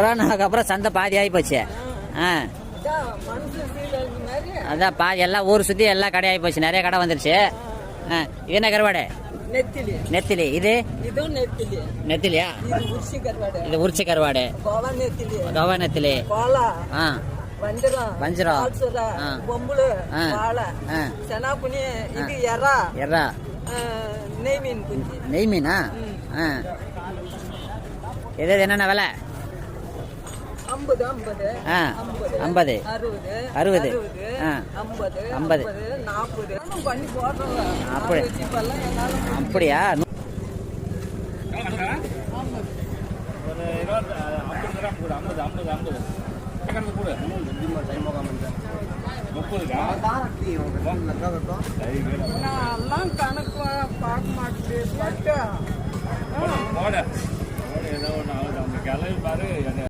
கொரோனாவுக்கு அப்புறம் சந்தை பாதி ஆகி போச்சு. ஆ. அதான் பாதி எல்லாம் ஊர் சுற்றி எல்லாம் கடை ஆகி போச்சு. நிறைய கடை வந்துருச்சு. ஆ. இது என்ன கருவாடு? நெத்திலி. நெத்திலி. இது? நெத்திலியா? இது உருசி கருவாடு. இது உரிச்ச கருவாடு. கோவா நெத்திலி. ஆ. வஞ்சிரம். எறா. நெய் மீன். எது என்னென்ன விலை? ஐம்பது அறுபது. ஐம்பது அப்படி. அப்படியா? கணக்கு பார்க்க மாட்டேன் பட்டு. போட. போட ஏதோ ஒன்று ஆகுது. அவங்க கிளம்பி பாரு